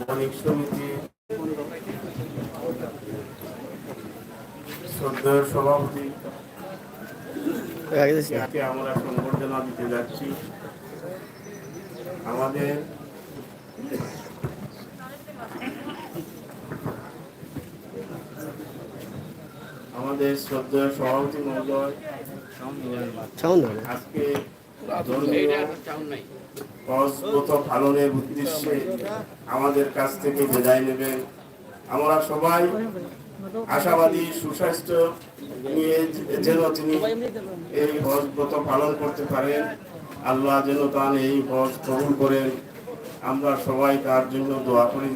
বণিক সমিতি শ্রদ্ধেয় সভাপতি আমরা সংবর্ধনা দিতে যাচ্ছি। আমাদের আমাদের শ্রদ্ধেয় সভাপতি মহোদয় আজকে হজগত পালনের উদ্দেশ্যে আমাদের কাছ থেকে বিদায় নেবেন। আমরা সবাই আশাবাদী সুস্বাস্থ্য নিয়ে যেন তিনি এই হজগত পালন করতে পারেন। আল্লাহ যেন তার এই হজ কবুল করেন। আমরা সবাই তার জন্য দোয়া করি।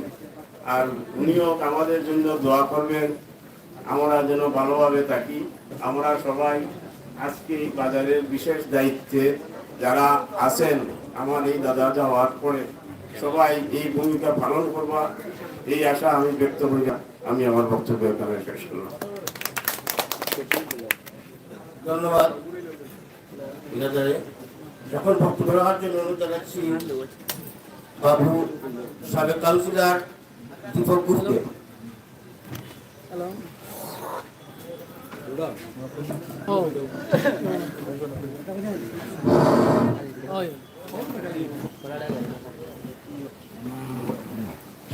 আর উনিও আমাদের জন্য দোয়া করবেন। আমরা যেন ভালোভাবে থাকি। আমরা সবাই আজকে এই বাজারের বিশেষ দায়িত্বে যারা আছেন আমার এই দাদা যাওয়ার পরে সবাই এই ভূমিকা পালন করবা এই আশা আমি ব্যক্ত করি। আমি আমার বক্তব্য এখানে শেষ করলাম। ধন্যবাদ। এখন বক্তব্য রাখার জন্য অনুরোধ জানাচ্ছি বাবু সাবেক কাউন্সিলর দীপক গুপ্তে।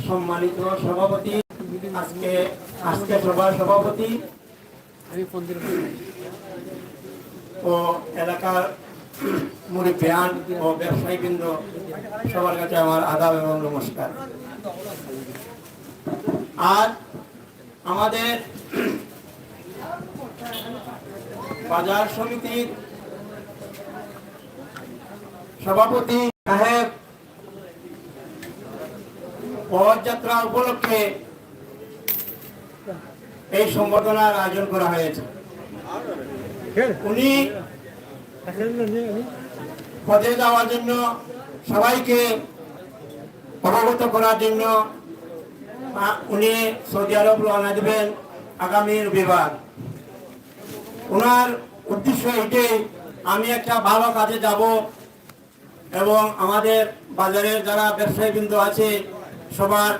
সম্মানিত সভাপতি, আজকে আজকে সভার সভাপতি ও এলাকার মুরব্বিয়ান ও ব্যবসায়ীবৃন্দ, সবার কাছে আমার আদাব এবং নমস্কার। আজ আমাদের বাজার সমিতির সভাপতি সাহেব, পদযাত্রা উপলক্ষে এই সম্বর্ধনার আয়োজন করা হয়েছে। উনি পদে যাওয়ার জন্য সবাইকে অবগত করার জন্য উনি সৌদি আরব রওনা দেবেন আগামী রবিবার। ওনার উদ্দেশ্য এটাই, আমি একটা ভালো কাজে যাব এবং আমাদের বাজারের যারা ব্যবসায়ীবৃন্দ আছে, সবার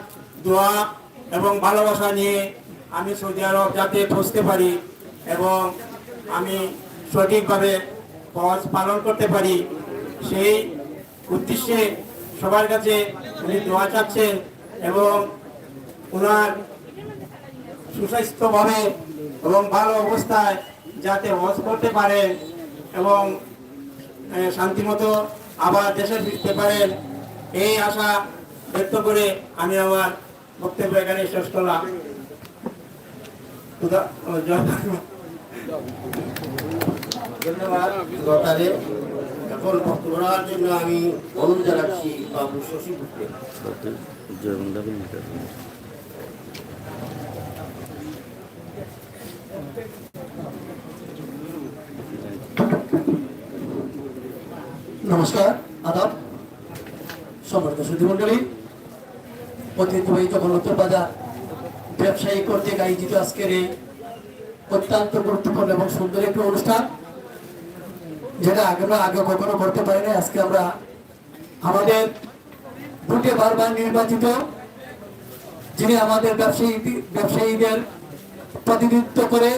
দোয়া এবং ভালোবাসা নিয়ে আমি সৌদি আরব যাতে পৌঁছতে পারি এবং আমি সঠিকভাবে হজ পালন করতে পারি, সেই উদ্দেশ্যে সবার কাছে উনি দোয়া চাচ্ছেন এবং ওনার সুস্বাস্থ্যভাবে এবং ভালো অবস্থায় যাতে হজ করতে পারেন এবং শান্তিমতো আবার দেশে ফিরতে পারেন এই আশা ব্যক্ত করে আমি আমার বক্তব্য এখানে শেষ করলাম। ধন্যবাদ। এখন জন্য আমি অনুরোধ জানাচ্ছি বাবু নমস্কার, আদাব, সম্মানিত সুধীমণ্ডলী ঐতিহ্যবাহী জগন্নাথ বাজার, ব্যবসায়ী কর্তৃক আয়োজিত আজকের এই অত্যন্ত গুরুত্বপূর্ণ এবং সুন্দর একটি অনুষ্ঠান, যেটা আমরা আগে কখনো করতে পারি না আজকে আমরা আমাদের ভোটে বারবার নির্বাচিত যিনি আমাদের ব্যবসায়ী, ব্যবসায়ীদের প্রতিনিধিত্ব করে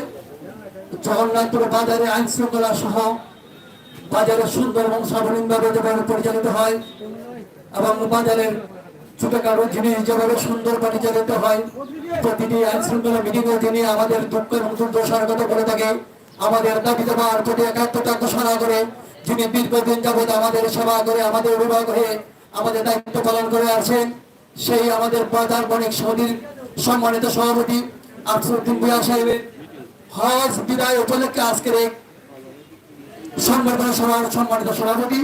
জগন্নাথপুর বাজারে আইন শৃঙ্খলা সহ বাজারে সুন্দর এবং সাবলীনভাবে যেভাবে পরিচালিত হয় এবং বাজারের ছোটখাটো জিনিস যেভাবে সুন্দর পরিচালিত হয়, প্রতিটি আইন শৃঙ্খলা মিটিংয়ে যিনি আমাদের দুঃখ এবং দুর্দশার বলে থাকে, আমাদের দাবি দেওয়ার প্রতি একাত্মতা ঘোষণা করে, যিনি দীর্ঘদিন যাবৎ আমাদের সেবা করে, আমাদের অভিভাবক হয়ে আমাদের দায়িত্ব পালন করে আছেন সেই আমাদের বাজার বণিক সমিতির সম্মানিত সভাপতি আফসুদ্দিন ভুয়া সাহেবের হজ বিদায় উপলক্ষে আজকের এই সংবর্ধনা সভার সম্মানিত সভাপতি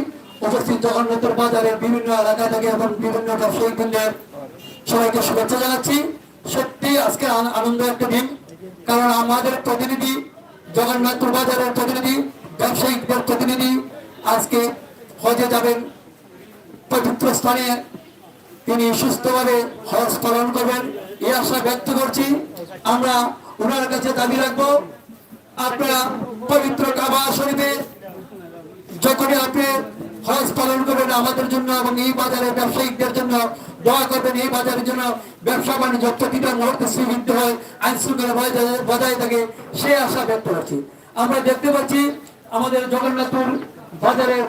উপস্থিত জগন্নাথের বাজারের বিভিন্ন এলাকা থেকে এবং বিভিন্ন ব্যবসায়িক কেন্দ্রের সবাইকে শুভেচ্ছা জানাচ্ছি। সত্যি আজকে আনন্দ একটা দিন, কারণ আমাদের প্রতিনিধি জগন্নাথপুর বাজারের প্রতিনিধি ব্যবসায়িকদের প্রতিনিধি আজকে হজে যাবেন। পবিত্র স্থানে তিনি সুস্থভাবে হজ পালন করবেন এই আশা ব্যক্ত করছি। আমরা ওনার কাছে দাবি রাখব, আপনারা পবিত্র কাবা শরীফে যখনই আপনি হজ পালন করবেন আমাদের জন্য এবং এই বাজারের ব্যবসায়িকদের জন্য দোয়া করবেন, এই বাজারের জন্য ব্যবসা বাণিজ্য প্রতিটা মুহূর্তে শ্রীবৃদ্ধ হয় আইন শৃঙ্খলা বজায়- থাকে, সে আশা ব্যক্ত করছি। আমরা দেখতে পাচ্ছি আমাদের জগন্নাথপুর বাজারের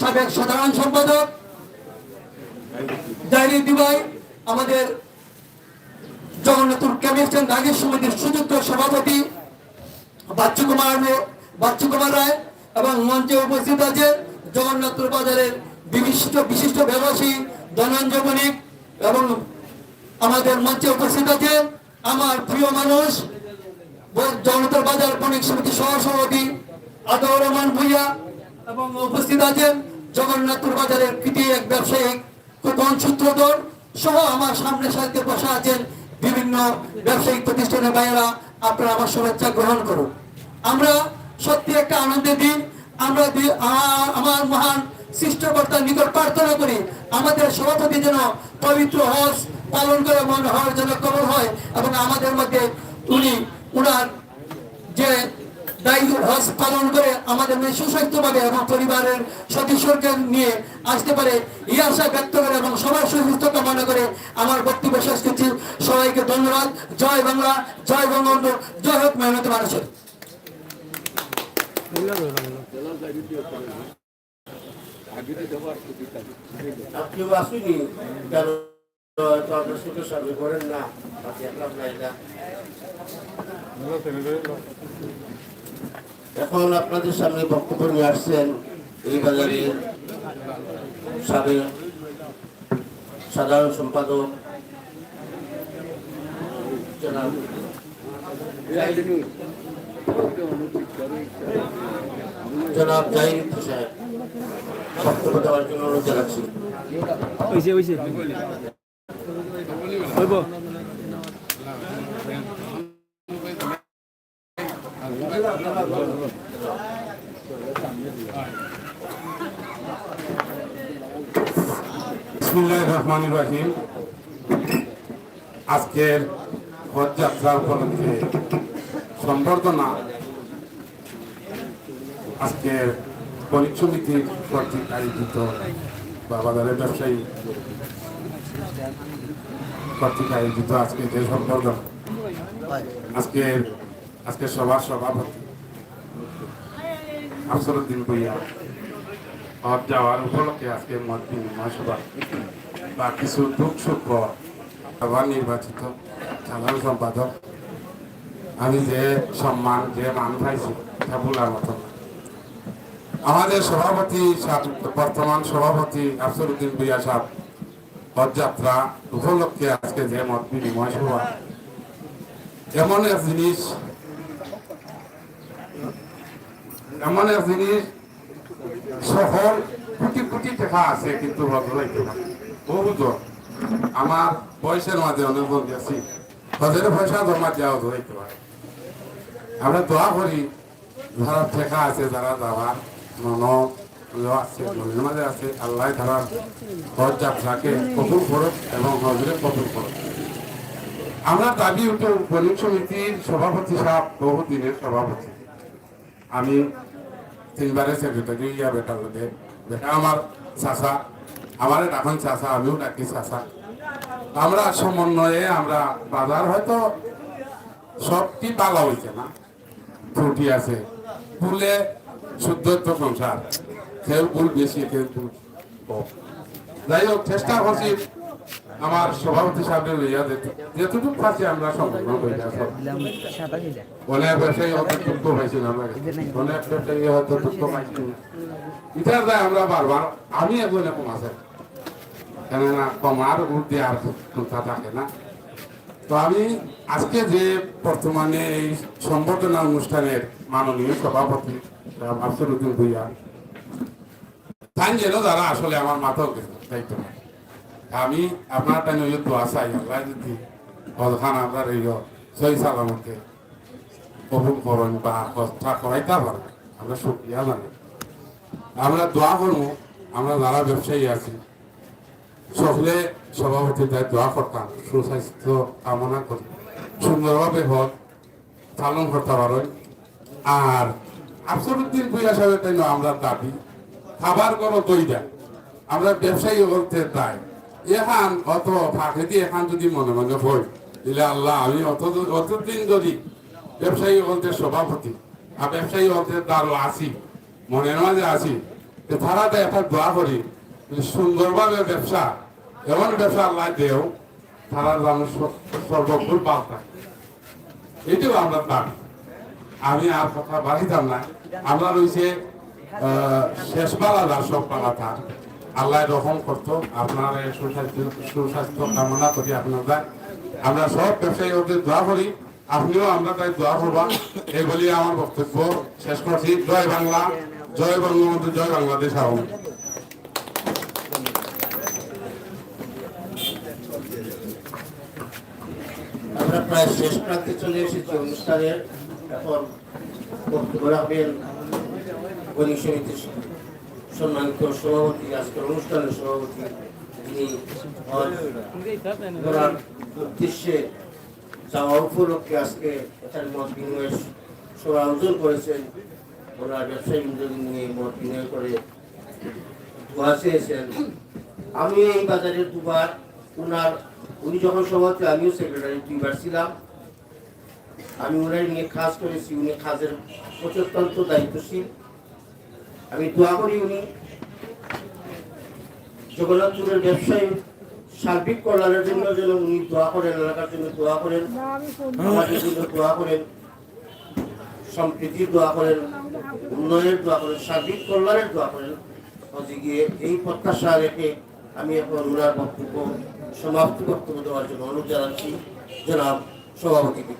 সাবেক সাধারণ সম্পাদক ডায়েরি দিবাই, আমাদের জগন্নাথপুর কেমিস্ট্রি নাগের সমিতির সুযুক্ত সভাপতি বাচ্চু কুমার বাচ্চু কুমার রায়। এবং মঞ্চে উপস্থিত আছে জগন্নাথপুর বাজারের বিশিষ্ট বিশিষ্ট ব্যবসায়ী ধনঞ্জয় বণিক এবং আমাদের মঞ্চে উপস্থিত আছে আমার প্রিয় মানুষ জগন্নাথপুর বাজার বণিক সমিতির সহসভাপতি আদর রহমান ভুইয়া এবং উপস্থিত আছেন জগন্নাথপুর বাজারের কৃতি এক ব্যবসায়িক কোন সূত্রধর সহ আমার সামনে সাথে বসা আছেন বিভিন্ন ব্যবসায়িক প্রতিষ্ঠানের বাইরা আপনারা আমার শুভেচ্ছা গ্রহণ করুন। আমরা সত্যি একটা আনন্দের দিন। আমরা আমার মহান সৃষ্টকর্তার নিকট প্রার্থনা করি, আমাদের সভাপতি যেন পবিত্র হজ পালন করে মন হওয়ার জন্য কবল হয় এবং আমাদের মধ্যে উনি, উনার যে দায়িত্ব হজ পালন করে আমাদের মেয়ে সুস্বাস্থ্যভাবে এবং পরিবারের সদস্যকে নিয়ে আসতে পারে, এই আশা ব্যক্ত করে এবং সবার সুস্থ কামনা করে আমার বক্তব্য শেষ করছি। সবাইকে ধন্যবাদ। জয় বাংলা, জয় বঙ্গবন্ধু। জয় হোক মেহনত মানুষের আপনি আসুনি কেন হয়তো আপনার সুখের সঙ্গে করেন না আপনি এখন আপনার এটা এখন আপনাদের সামনে বক্তব্য নিয়ে আসছেন এই বাজারের সাবেক সাধারণ সম্পাদক জনাব জনাব জাহিদ সাহেব বক্তব্য দেওয়ার জন্য অনুরোধ জানাচ্ছি। ওইছে ওইছে হইব রহমান রাহিম। আজকের পদযাত্রা উপলক্ষে সম্বর্ধনা আজকের বণিক সমিতির কর্তৃক আয়োজিত বা বাজারের ব্যবসায়ী কর্তৃক আয়োজিত আজকে যে সম্বর্ধনা আজকের আজকের সভার সভাপতি আফসরুদ্দিন ভুইয়া হজ যাওয়ার উপলক্ষে আজকে মত বিনিময় সভা। বা কিছু দুঃখ সুখ সভা নির্বাচিত, সাধারণ সম্পাদক আমি যে সম্মান, যে মান পাইছি তা বলার মতো না। আমাদের সভাপতি বর্তমান সভাপতি আফসরুদ্দিন ভুইয়া সাহেব পদযাত্রা উপলক্ষে আজকে যে মত বিনিময় সভা এমন এক জিনিস, এমন এক জিনিস, শহর কোটি কোটি টাকা আছে, কিন্তু বহুত। আমার বয়সের মাঝে অনেক জন গেছি তাদের পয়সা জমা দেওয়া ধরাইতে পারে আমরা দোয়া করি যারা ঠেকা আছে, যারা যাওয়ার মন আছে মনের মাঝে আছে, আল্লাহ তারা হজ যাত্রাকে কবুল করুক এবং হজরে কবুল করুক। আমরা দাবি উঠে বণিক সমিতির সভাপতি সাহেব, বহুদিনের সভাপতি। আমি তিনবারে সেক্রেটারি ইয়া বেটার লোকে বেটা আমার চাষা আমার এখন চাষা আমিও ডাকি চাষা আমরা সমন্বয়ে আমরা বাজার হয়তো সবটি পালা হয়েছে না। ত্রুটি আছে। ভুলে শুদ্ধত্ব সংসার। কেউ ভুল বেশি কেউ ভুল যাই হোক, চেষ্টা করছি আমার সভাপতি সাহেবের লইয়া পাচ্ছি আমরা অনেক হয়তো দুঃখ অনেক দুঃখ যায় আমরা বারবার। আমি এখন কম আছে কেননা কমার ঊর্ধ্বে আর চিন্তা থাকে না। তো আমি আজকে যে বর্তমানে এই সম্বর্ধনা অনুষ্ঠানের মাননীয় সভাপতি আফসরুদ্দিন ভুইয়া তাই যেন যারা আসলে আমার মাথাও গেছে দায়িত্ব নেয়। আমি আপনার টাইম ওই দোয়া চাই আল্লাহ যদি হলখান আপনার এই সই সালামতে কবুল করুন বা কথা করাইতে পারেন আমরা শুক্রিয়া জানি আমরা দোয়া করব, আমরা যারা ব্যবসায়ী আছি সকলে সভাপতি তাই দোয়া করতাম। সুস্বাস্থ্য কামনা করি। সুন্দরভাবে হোক, পালন করতে পারেন। আর আফসরুদ্দিন ভুইয়া সাহেবের তাই আমরা দাবি, খাবার করো তৈরা আমরা ব্যবসায়ী করতে তাই। এখান অত ফাঁকে দিয়ে এখান যদি মনে মনে হই দিলে আল্লাহ, আমি অত অতদিন যদি ব্যবসায়ী বলতে সভাপতি, আর ব্যবসায়ী বলতে তারও আছি মনের মাঝে তো তারা তো একটা দোয়া করি, সুন্দরভাবে ব্যবসা এমন ব্যবসা আল্লাহ দেও তারা যেন স- সর্বক্ষণ পাল্টা এটাও আমরা দাবি আমি আর কথা বাড়িতাম না। আমরা রয়েছে আহ, শেষ পালা যার সব পালা তার আল্লাহ রকম করতো। আপনার সুস্বাস্থ্য সুস্বাস্থ্য কামনা করি আপনারা আমরা সব ব্যবসায়ী ওদের দোয়া করি। আপনিও আমরা তাই দোয়া করবা। এই বলি আমার বক্তব্য। শেষ করছি। জয় বাংলা। জয় বঙ্গবন্ধু। জয় বাংলাদেশ। আহ্বান আমরা প্রায় শেষ প্রান্তে চলে এসেছি অনুষ্ঠানের এখন বক্তব্য রাখবেন বণিক সমিতির সম্মানিত সভাপতি, আজকের অনুষ্ঠানের সভাপতি তিনি উদ্দেশ্যে যাওয়া উপলক্ষে আজকে এখানে মত বিনিময়ের সভা আয়োজন করেছেন। ওনার ব্যবসায়ী বৃন্দকে নিয়ে মত বিনিময় করে দোয়া চেয়েছেন। আমি এই বাজারের দুবার ওনার উনি যখন সভাপতি আমিও সেক্রেটারি দুইবার ছিলাম। আমি ওনার নিয়ে কাজ করেছি, উনি কাজের অত্যন্ত দায়িত্বশীল। আমি দোয়া করি উনি জগন্নাথপুরের ব্যবসায়ী সার্বিক কল্যাণের জন্য যেন উনি দোয়া করেন, এলাকার জন্য দোয়া করেন আমাদের জন্য দোয়া করেন, সম্প্রীতির দোয়া করেন, উন্নয়নের দোয়া করেন, সার্বিক কল্যাণের দোয়া করেন। গিয়ে এই প্রত্যাশা রেখে আমি এখন ওনার বক্তব্য সমাপ্তি বক্তব্য দেওয়ার জন্য অনুরোধ জানাচ্ছি জনাব সভাপতিকে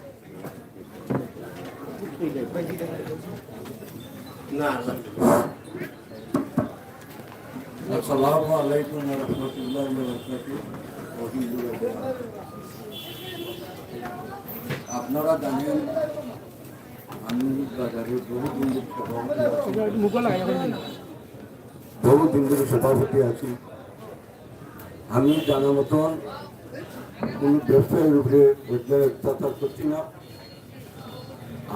না না। আসসালামু আলাইকুম ওয়া রাহমাতুল্লাহি ওয়া বারাকাতুহু আপনারা জানেন আমি বাজারে বহু দিন ধরে সভাপতি আছি। মুখ লাগাই বহু দিন ধরে সভাপতি আছি আমি জানা মতন কোনো ব্যবসায়ের উপরে বদলে অত্যাচার করছি না।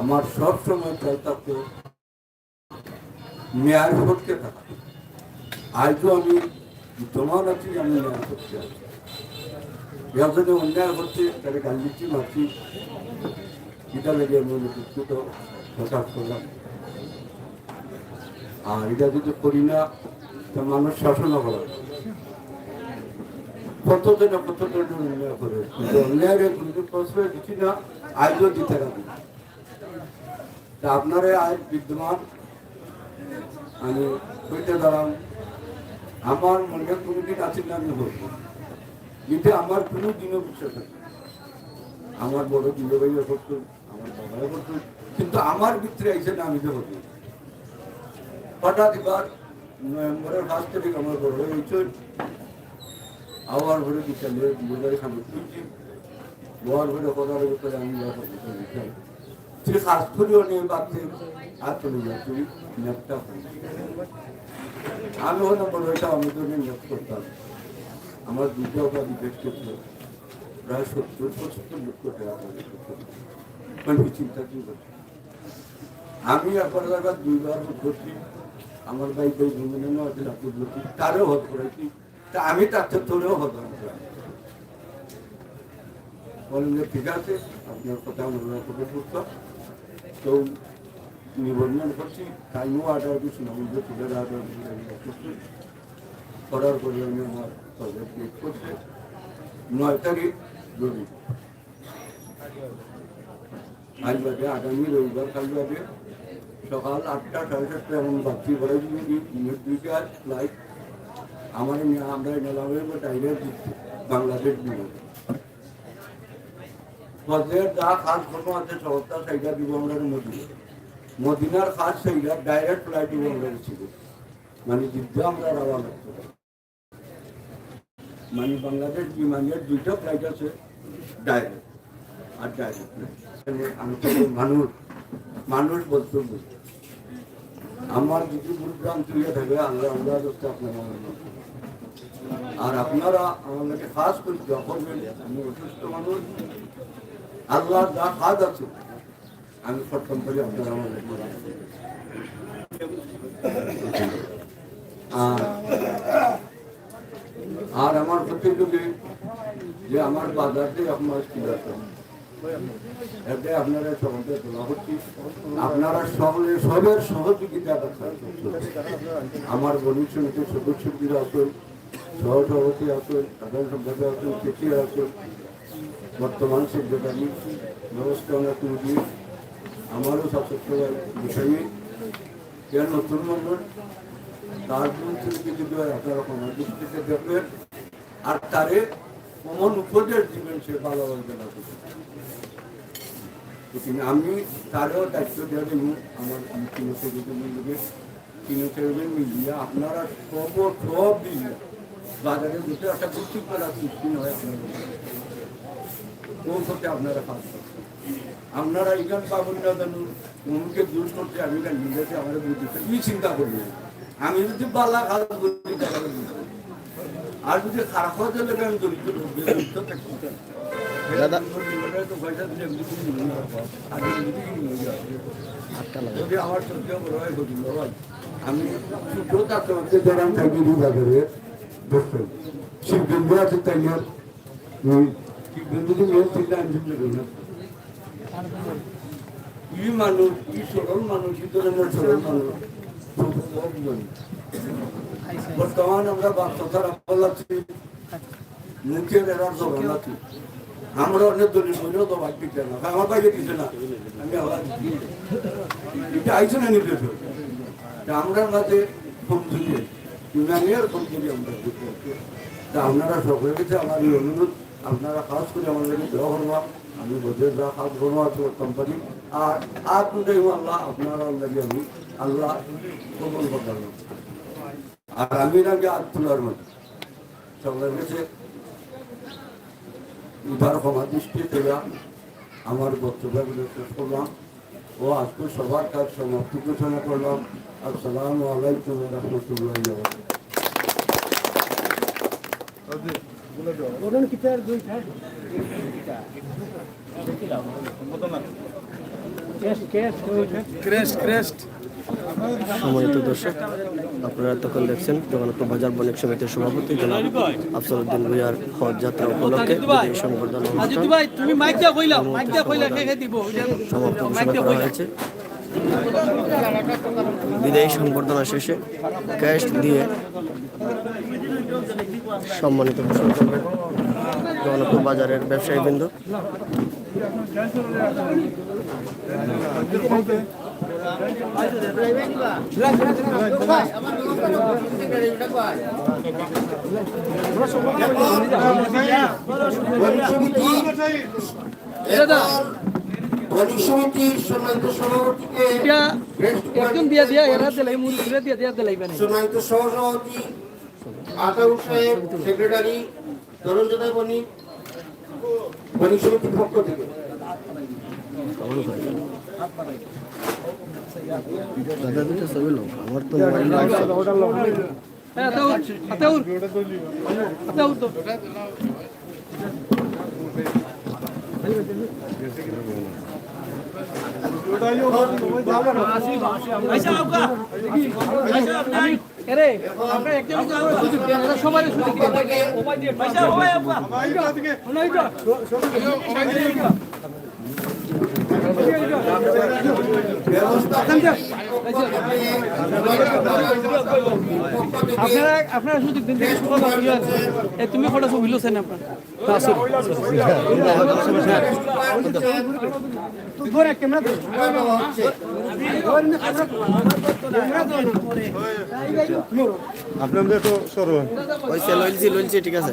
আমার সব সময় চাই থাকতো ন্যায় করতে থাকা। আজও আমি তোমার আছি আমি ন্যায় করতে আছি। যদি অন্যায় হচ্ছে তাহলে গান্ধীজি মারছি। এটা লেগে আমি দুঃখিত প্রকাশ করলাম। আর এটা যদি করি না, তো মানুষ শাসনও করা কতদিন অন্যায় করে। না আজও দিতে তা আপনারা আজ বিদ্যমান। আমি দাঁড়াম আমার মনে কোনোদিন আছে না, আমি বলব। কিন্তু আমার কোনো দিনও বিশ্বাস আমার বড় দিলে ভাইও করতো, আমার বাবাও করতো, কিন্তু আমার ভিতরে এসে না, আমি তো হতো হঠাৎ এবার নভেম্বরের পাঁচ তারিখ আমার বড় হয়েছে। আবার বিকালে বিয়েবাড়ি সামনে তুলছি বর ঘরে করার ভিতরে আমি সে শাস্ত্রীয় নিয়ে বাড়তে আর চলে যাচ্ছি নেপটা আমি হলো বড় এটা আমি তো নেপ করতাম। আমার দুটো ক্ষেত্রে প্রায় সত্তর পঁচাত্তর লক্ষ টাকা মানে চিন্তা কি করছি? আমি জায়গা দুইবার করছি আমার ভাই বন্ধু আছে তারও হত করেছি তা আমি তার থেকে তোরেও হত বলেন যে, ঠিক আছে, আপনার কথা মনে করে করতো তো নিবন্ধন করছি টাইমও আটার কিছু না বুঝতে তুলে আটার করছি করার পরে আমি আমার প্রজেক্ট ক্লিক করছে। নয় তারিখ রবি আজ বাজে আগামী রবিবার, কাল বাজে। সকাল আটটা, সাড়ে সাতটা এমন বাচ্চি ভরে দিবি দুইটা ফ্লাইট আমার আমরা নিলামের টাইগার দিচ্ছি বাংলাদেশ বিমান পদের যা খাস কোনো আছে সহজটা সেইটা দিব ফ্লাইট দিব মানে মানে বাংলাদেশ বিমানের আমি মানুষ মানুষ বলতে বুঝি। আমার যদি ভুলভ্রান্তি হয়ে থাকে, আল্লাহ আল্লাহ করতে আপনার আর আপনারা আমাদেরকে খাস করে করবেন, আমি অসুস্থ মানুষ। আল্লাহ যা খাদ আছে, আমি সক্ষম করি আপনারা আমাদের আর আমার প্রতিযোগী যে আমার বাজারতে আপনার কি আছে আপনারা আপনারা সকলে সবের সহযোগিতা। আমার বণিক সমিতির সদস্যরা আছেন, সহসভাপতি আছেন সাধারণ সম্পাদক আছেন চেচিয়া আছেন, বর্তমান সেক্রেটারি ব্যবস্থাপনা কমিটি আমারও সশস্ত্র বিষয়ে কেন নতুন মানুষ তার বিরুদ্ধে যদি আপনারা দৃষ্টিতে দেখবেন, আর তারে কোমন উপদেশ দিবেন সে ভালো হবে না কিন্তু আমি তারও দায়িত্ব দেওয়া দেব আমার তিন মিলিয়ে তিন সেক্রেটারি মিলিয়ে আপনারা সব সব দিলে বাজারে দুটো একটা গুচ্ছি করা সৃষ্টি হয় আপনাদের। কোন করতে আপনারা কাজ করছেন আপনারা এখান পাবেন না জানুন মনকে দূর করতে আমি না, নিজেকে আমাদের বুদ্ধিতে কি চিন্তা করব। আমি যদি বালা কাজ করি আর যদি খারাপ হয়ে গেলে আমি দরিদ্র দরিদ্র থাকব। দাদা। আমি ই মানুষ, ই সরল মানুষ, ই ধরনের সরল মানুষ। বর্তমান আমরা বাস্তবতার আমল মুখের এরার আছি আমরা অনেক দলিল বলেও তো ভাগ দিতে না। আমার বাইরে দিতে না। আমি। এটা না নিতে আমরা মাঝে কমজুরি ইউনানিয়ার কমজুরি আমরা তা আপনারা সকলের কাছে আমার এই অনুরোধ, আপনারা খাস করে আমার কাছে দেওয়া করবা। আমি বোঝের যা খাস করব, আছে কোম্পানি। আর আপনাদের আল্লাহ, আপনারা লাগে আমি আল্লাহ কবল করলাম। আর আমি নাকি আর তোলার মতো। সকলের কাছে উদার ক্ষমা দৃষ্টি পেলাম আমার বক্তব্যগুলো শেষ করলাম ও আজকে সবার কাজ সমাপ্তি ঘোষণা করলাম আসসালামু আলাইকুম রহমতুল্লাহ সম্মানিত দর্শক আপনারা তখন দেখছেন জগন্নাথ বাজার বণিক সমিতির সভাপতি জনাব আফসরুদ্দিন ভুইয়ার হজ যাত্রা উপলক্ষে সংবর্ধনা সমাপ্ত ঘোষণা করা হয়েছে বিদায়ী সংবর্ধনা শেষে ক্যাশ দিয়ে সম্মানিত ঘোষণা করবেন জগন্নাথ বাজারের ব্যবসায়ী বৃন্দ একজন দিয়া দিয়া দিয়া দিয়া দিলাই বানি সম্মানিত সহসভাপতি আতাউর সাহেব সেক্রেটারি ধনঞ্জয় বণিক বণিক সমিতির পক্ষ থেকে দাদা দুটো ছবি লোক আমার তো মোবাইল হ্যাঁ আতাউর আপনারা আপনারা সুযোগ দিন দেখি সুযোগ কি এ তুমি ফটো ছবি লছেন আপনার ধরে ক্যামেরা ধরে আপনাদের তো সরো হয়েছে লইছি লইছি ঠিক আছে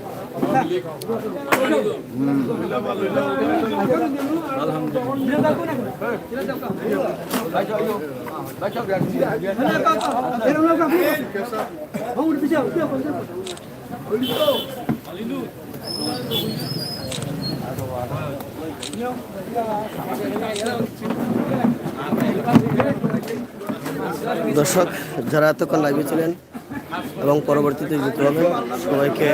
দর্শক যারা এতক্ষণ লাইভে ছিলেন এবং পরবর্তীতে যুক্ত হবেন সবাইকে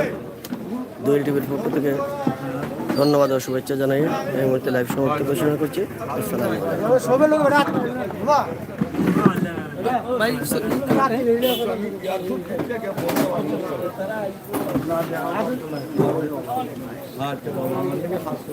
দুই টিভির পক্ষ থেকে ধন্যবাদ ও শুভেচ্ছা জানাই। এই মুহূর্তে লাইভ সমাপ্তি ঘোষণা করছি। আসসালামু আলাইকুম।